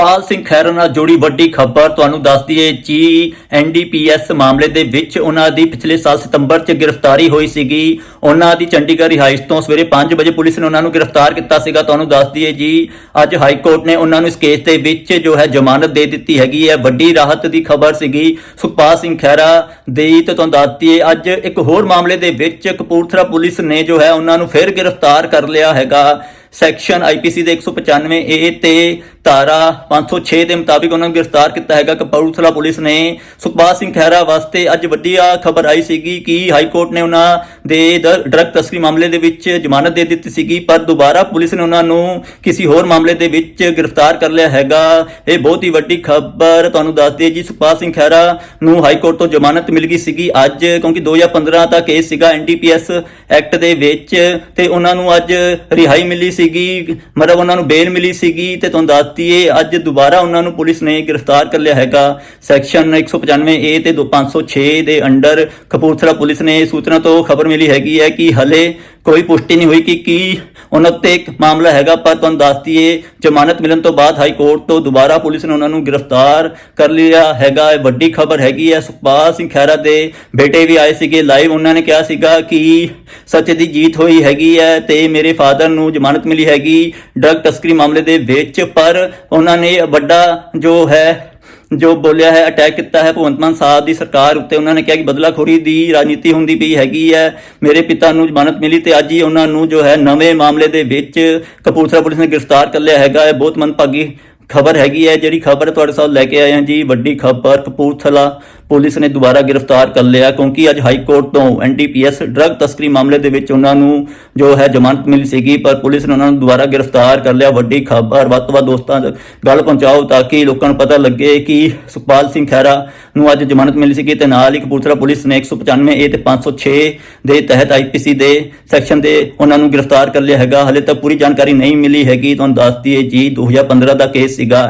ਸੁਖਪਾਲ ਸਿੰਘ ਖਹਿਰਾ ਨਾਲ ਜੁੜੀ ਵੱਡੀ ਖਬਰ ਤੁਹਾਨੂੰ ਦੱਸ ਦਈਏ, ਜੀ ਐਨਡੀਪੀਐਸ ਮਾਮਲੇ ਦੇ ਵਿੱਚ ਉਹਨਾਂ ਦੀ ਪਿਛਲੇ ਸਾਲ ਸਤੰਬਰ 'ਚ ਗ੍ਰਿਫਤਾਰੀ ਹੋਈ ਸੀਗੀ। ਉਹਨਾਂ ਦੀ ਚੰਡੀਗੜ੍ਹ ਰਿਹਾਇਸ਼ ਤੋਂ ਸਵੇਰੇ 5 ਵਜੇ ਪੁਲਿਸ ਨੇ ਉਹਨਾਂ ਨੂੰ ਗ੍ਰਿਫਤਾਰ ਕੀਤਾ ਸੀਗਾ। ਤੁਹਾਨੂੰ ਦੱਸ ਦਈਏ, ਜੀ, ਅੱਜ ਹਾਈ ਕੋਰਟ ਨੇ ਉਹਨਾਂ ਨੂੰ ਇਸ ਕੇਸ ਦੇ ਵਿੱਚ ਜੋ ਹੈ ਜ਼ਮਾਨਤ ਦੇ ਦਿੱਤੀ ਹੈਗੀ ਹੈ। ਵੱਡੀ ਰਾਹਤ ਦੀ ਖਬਰ ਸੀਗੀ। ਸੁਖਪਾਲ ਸਿੰਘ ਖਹਿਰਾ ਦੀ ਤੇ ਤੁਹਾਨੂੰ ਦੱਸ ਦਈਏ, ਅੱਜ ਇੱਕ ਹੋਰ ਮਾਮਲੇ ਦੇ ਵਿੱਚ ਕਪੂਰਥਲਾ ਪੁਲਿਸ ਨੇ ਜੋ ਹੈ ਉਹਨਾਂ ਨੂੰ ਫਿਰ ਗ੍ਰਿਫਤਾਰ ਕਰ ਲਿਆ ਹੈਗਾ। ਸੈਕਸ਼ਨ ਆਈਪੀਸੀ ਦੇ 195 ਏ ਤੇ ਧਾਰਾ 506 ਦੇ ਮੁਤਾਬਿਕ ਉਹਨਾਂ ਨੂੰ ਗ੍ਰਿਫਤਾਰ ਕੀਤਾ ਹੈਗਾ। ਕਪੂਰਥਲਾ ਪੁਲਿਸ ਨੇ ਸੁਖਪਾਲ ਸਿੰਘ ਖਹਿਰਾ ਵਾਸਤੇ ਅੱਜ ਵੱਡੀ ਆ ਖਬਰ ਆਈ ਸੀਗੀ ਕਿ ਹਾਈ ਕੋਰਟ ਨੇ ਉਹਨਾਂ ਦੇ ਦ- ਡਰੱਗ ਤਸਕਰੀ ਮਾਮਲੇ ਦੇ ਵਿੱਚ ਜ਼ਮਾਨਤ ਦੇ ਦਿੱਤੀ ਸੀਗੀ, ਪਰ ਦੁਬਾਰਾ ਪੁਲਿਸ ਨੇ ਉਹਨਾਂ ਨੂੰ ਕਿਸੇ ਹੋਰ ਮਾਮਲੇ ਦੇ ਵਿੱਚ ਗ੍ਰਿਫਤਾਰ ਕਰ ਲਿਆ ਹੈਗਾ। ਇਹ ਬਹੁਤ ਹੀ ਵੱਡੀ ਖਬਰ ਤੁਹਾਨੂੰ ਦੱਸ ਦਈਏ ਜੀ। ਸੁਖਪਾਲ ਸਿੰਘ ਖਹਿਰਾ ਨੂੰ ਹਾਈ ਕੋਰਟ ਤੋਂ ਜ਼ਮਾਨਤ ਮਿਲ ਗਈ ਸੀਗੀ ਅੱਜ, ਕਿਉਂਕਿ 2015 ਦਾ ਕੇਸ ਸੀਗਾ ਐਨਡੀਪੀਐਸ ਐਕਟ ਦੇ ਵਿੱਚ, ਤੇ ਉਹਨਾਂ ਨੂੰ ਅੱਜ ਰਿਹਾਈ ਮਿਲੀ ਸੀਗੀ। ਮਤਲਬ ਉਹਨਾਂ ਨੂੰ ਬੇਲ ਮਿਲੀ ਸੀਗੀ, ਤੇ ਤੁਹਾਨੂੰ ਦੱਸ ਦਈਏ ਅੱਜ ਦੁਬਾਰਾ ਉਹਨਾਂ ਨੂੰ ਪੁਲਿਸ ਨੇ ਗ੍ਰਿਫਤਾਰ ਕਰ ਲਿਆ ਹੈਗਾ। ਸੈਕਸ਼ਨ 195 ਏ ਤੇ 506 ਦੇ ਅੰਡਰ ਕਪੂਰਥਲਾ ਪੁਲਿਸ ਨੇ ਸੂਚਨਾ ਤੋਂ ਖਬਰ ਮਿਲੀ ਹੈਗੀ ਹੈ ਕਿ ਹਲੇ ਕੋਈ ਪੁਸ਼ਟੀ ਨਹੀਂ ਹੋਈ ਕਿ ਕੀ ਉਹਨਾਂ ਤੇ ਇੱਕ ਮਾਮਲਾ ਹੈਗਾ, ਪਰ ਤੁਹਾਨੂੰ ਦੱਸ ਦਈਏ, ਜ਼ਮਾਨਤ ਮਿਲਣ ਤੋਂ ਬਾਅਦ ਹਾਈ ਕੋਰਟ ਤੋਂ ਦੁਬਾਰਾ ਪੁਲਿਸ ਨੇ ਉਹਨਾਂ ਨੂੰ ਗ੍ਰਿਫਤਾਰ ਕਰ ਲਿਆ ਹੈਗਾ। ਇਹ ਵੱਡੀ ਖਬਰ ਹੈਗੀ ਹੈ। ਸੁਖਪਾਲ ਸਿੰਘ ਖਹਿਰਾ ਦੇ ਬੇਟੇ ਵੀ ਆਏ ਸੀਗੇ ਲਾਈਵ ਉਹਨਾਂ ਨੇ ਕਿਹਾ ਸੀਗਾ ਕਿ ਸੱਚ ਦੀ ਜੀਤ ਹੋਈ ਹੈਗੀ ਹੈ ਤੇ ਮੇਰੇ ਫਾਦਰ ਨੂੰ ਜ਼ਮਾਨਤ ਮਿਲੀ ਹੈਗੀ। ਡਰਗ ਤਸਕਰੀ ਮਾਮਲੇ ਦੇ ਵਿੱਚ, ਪਰ ਉਹਨਾਂ ਨੇ ਵੱਡਾ ਜੋ ਹੈ ਜੋ ਬੋਲਿਆ ਹੈ ਅਟੈਕ ਕੀਤਾ ਹੈ, ਭਗਵੰਤ ਮਾਨ ਸਾਹਿਬ ਦੀ ਸਰਕਾਰ ਉੱਤੇ ਉਹਨਾਂ ਨੇ ਕਿਹਾ ਕਿ ਬਦਲਾਖੋਰੀ ਦੀ ਰਾਜਨੀਤੀ ਹੁੰਦੀ ਪਈ ਹੈਗੀ ਹੈ। ਮੇਰੇ ਪਿਤਾ ਨੂੰ ਜ਼ਮਾਨਤ ਮਿਲੀ ਤੇ ਅੱਜ ਹੀ ਉਹਨਾਂ ਨੂੰ ਜੋ ਹੈ, ਨਵੇਂ ਮਾਮਲੇ ਦੇ ਵਿੱਚ ਕਪੂਰਥਲਾ ਪੁਲਿਸ ਨੇ ਗ੍ਰਿਫਤਾਰ ਕਰ ਲਿਆ ਹੈਗਾ ਇਹ ਬਹੁਤ ਮੰਦਭਾਗੀ ਖਬਰ ਹੈਗੀ ਹੈ। ਜਿਹੜੀ ਖਬਰ ਤੁਹਾਡੇ ਸਾਹਮਣੇ ਲੈ ਕੇ ਆਏ ਹਾਂ ਜੀ, ਵੱਡੀ ਖਬਰ ਕਪੂਰਥਲਾ ਪੁਲਿਸ ਨੇ ਦੁਬਾਰਾ ਗ੍ਰਿਫਤਾਰ ਕਰ ਲਿਆ ਕਿਉਂਕਿ ਅੱਜ ਹਾਈ ਕੋਰਟ ਤੋਂ ਐਨਡੀਪੀਐਸ ਡਰੱਗ ਤਸਕਰੀ ਮਾਮਲੇ ਦੇ ਵਿੱਚ ਉਹਨਾਂ ਨੂੰ ਜੋ ਹੈ ਜ਼ਮਾਨਤ ਮਿਲੀ ਸੀਗੀ, ਪਰ ਪੁਲਿਸ ਨੇ ਉਹਨਾਂ ਨੂੰ ਦੁਬਾਰਾ ਗ੍ਰਿਫਤਾਰ ਕਰ ਲਿਆ। ਵੱਡੀ ਖਬਰ, ਵੱਧ ਤੋਂ ਵੱਧ ਦੋਸਤਾਂ ਤੱਕ ਗੱਲ ਪਹੁੰਚਾਓ ਤਾਂ ਕਿ ਲੋਕਾਂ ਨੂੰ ਪਤਾ ਲੱਗੇ ਕਿ ਸੁਖਪਾਲ ਸਿੰਘ ਖਹਿਰਾ ਨੂੰ ਅੱਜ ਜ਼ਮਾਨਤ ਮਿਲੀ ਸੀਗੀ ਤੇ ਨਾਲ ਹੀ ਕਪੂਰਥਲਾ ਪੁਲਿਸ ਨੇ 195 ਏ ਤੇ 506 ਦੇ ਤਹਿਤ ਆਈਪੀਸੀ ਦੇ ਸੈਕਸ਼ਨ ਦੇ ਉਹਨਾਂ ਨੂੰ ਗ੍ਰਿਫਤਾਰ ਕਰ ਲਿਆ ਹੈਗਾ। ਹਲੇ ਤੱਕ ਪੂਰੀ ਜਾਣਕਾਰੀ ਨਹੀਂ ਮਿਲੀ ਹੈਗੀ। ਤੁਹਾਨੂੰ ਦੱਸ ਦਈਏ ਜੀ 2015 ਦਾ ਕੇਸ ਸੀਗਾ।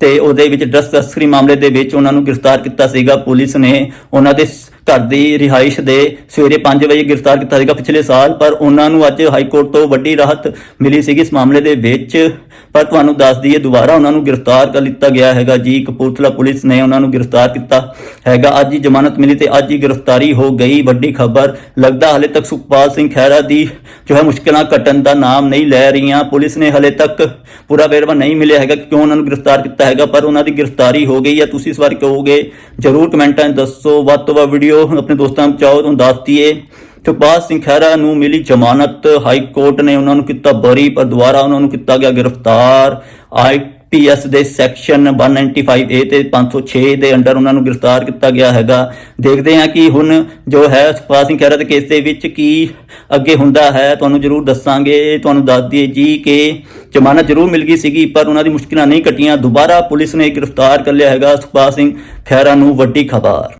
ਤੇ ਉਹਦੇ ਵਿੱਚ ਡਰੱਗ ਤਸਕਰੀ ਮਾਮਲੇ ਦੇ ਵਿੱਚ ਉਹਨਾਂ ਨੂੰ ਗ੍ਰਿਫਤਾਰ ਕੀਤਾ ਸੀਗਾ। ਪੁਲਿਸ ਨੇ ਉਹਨਾਂ ਦੇ ਘਰ ਦੀ ਰਿਹਾਇਸ਼ ਦੇ ਸਵੇਰੇ 5 ਵਜੇ ਗ੍ਰਿਫਤਾਰ ਕੀਤਾ ਸੀਗਾ ਪਿਛਲੇ ਸਾਲ, ਪਰ ਉਹਨਾਂ ਨੂੰ ਅੱਜ ਹਾਈ ਕੋਰਟ ਤੋਂ ਵੱਡੀ ਰਾਹਤ ਮਿਲੀ ਸੀਗੀ ਇਸ ਮਾਮਲੇ ਦੇ ਵਿੱਚ। ਪਰ ਤੁਹਾਨੂੰ ਦੱਸ ਦਈਏ, ਦੁਬਾਰਾ ਉਹਨਾਂ ਨੂੰ ਗ੍ਰਿਫਤਾਰ ਕਰ ਲਿੱਤਾ ਗਿਆ ਹੈਗਾ ਜੀ। ਕਪੂਰਥਲਾ ਪੁਲਿਸ ਨੇ ਉਹਨਾਂ ਨੂੰ ਗ੍ਰਿਫਤਾਰ ਕੀਤਾ ਹੈਗਾ। ਅੱਜ ਹੀ ਜ਼ਮਾਨਤ ਮਿਲੀ ਤੇ ਅੱਜ ਹੀ ਗ੍ਰਿਫਤਾਰੀ ਹੋ ਗਈ। ਵੱਡੀ ਖਬਰ, ਲੱਗਦਾ ਹਲੇ ਤੱਕ ਸੁਖਪਾਲ ਸਿੰਘ ਖਹਿਰਾ ਦੀ ਜੋ ਹੈ ਮੁਸ਼ਕਲਾਂ ਘਟਣ ਦਾ ਨਾਮ ਨਹੀਂ ਲੈ ਰਹੀਆਂ। ਪੁਲਿਸ ਨੇ ਹਲੇ ਤੱਕ ਪੂਰਾ ਵੇਰਵਾ ਨਹੀਂ ਮਿਲਿਆ ਹੈਗਾ ਕਿਉਂ ਉਹਨਾਂ ਨੂੰ ਗ੍ਰਿਫਤਾਰ ਕੀਤਾ ਹੈਗਾ, ਪਰ ਉਹਨਾਂ ਦੀ ਗ੍ਰਿਫਤਾਰੀ ਹੋ ਗਈ ਹੈ। ਤੁਸੀਂ ਇਸ ਵਾਰ ਕਹੋਗੇ, ਜਰੂਰ ਕਮੈਂਟਾਂ 'ਚ ਦੱਸੋ। ਵੱਧ ਤੋਂ ਵੱਧ ਵੀਡੀਓ ਆਪਣੇ ਦੋਸਤਾਂ ਨੂੰ ਚਾਹੋ ਤੁਹਾਨੂੰ ਦੱਸਦੀਏ ਸੁਖਪਾਲ ਸਿੰਘ ਖਹਿਰਾ ਨੂੰ ਮਿਲੀ ਜ਼ਮਾਨਤ। ਹਾਈ ਕੋਰਟ ਨੇ ਉਹਨਾਂ ਨੂੰ ਕੀਤਾ ਬਰੀ, ਪਰ ਦੁਬਾਰਾ ਉਹਨਾਂ ਨੂੰ ਕੀਤਾ ਗਿਆ ਗ੍ਰਿਫਤਾਰ। ਆਈਪੀਐਸ ਦੇ ਸੈਕਸ਼ਨ 195 ਏ ਤੇ 506 ਦੇ ਅੰਡਰ ਉਹਨਾਂ ਨੂੰ ਗ੍ਰਿਫਤਾਰ ਕੀਤਾ ਗਿਆ ਹੈਗਾ। ਦੇਖਦੇ ਹਾਂ ਕਿ ਹੁਣ ਜੋ ਹੈ ਸੁਖਪਾਲ ਸਿੰਘ ਖਹਿਰਾ ਦੇ ਕੇਸ ਦੇ ਵਿੱਚ ਕੀ ਅੱਗੇ ਹੁੰਦਾ ਹੈ। ਤੁਹਾਨੂੰ ਜਰੂਰ ਦੱਸਾਂਗੇ। ਤੁਹਾਨੂੰ ਦੱਸ ਦਈਏ ਜੀ ਕਿ ਜ਼ਮਾਨਤ ਜਰੂਰ ਮਿਲ ਗਈ ਸੀਗੀ, ਪਰ ਉਹਨਾਂ ਦੀ ਮੁਸ਼ਕਿਲਾਂ ਨਹੀਂ ਕੱਟੀਆਂ। ਦੁਬਾਰਾ ਪੁਲਿਸ ਨੇ ਗ੍ਰਿਫਤਾਰ ਕਰ ਲਿਆ ਹੈਗਾ ਸੁਖਪਾਲ ਸਿੰਘ ਖਹਿਰਾ ਨੂੰ ਵੱਡੀ ਖਬਰ।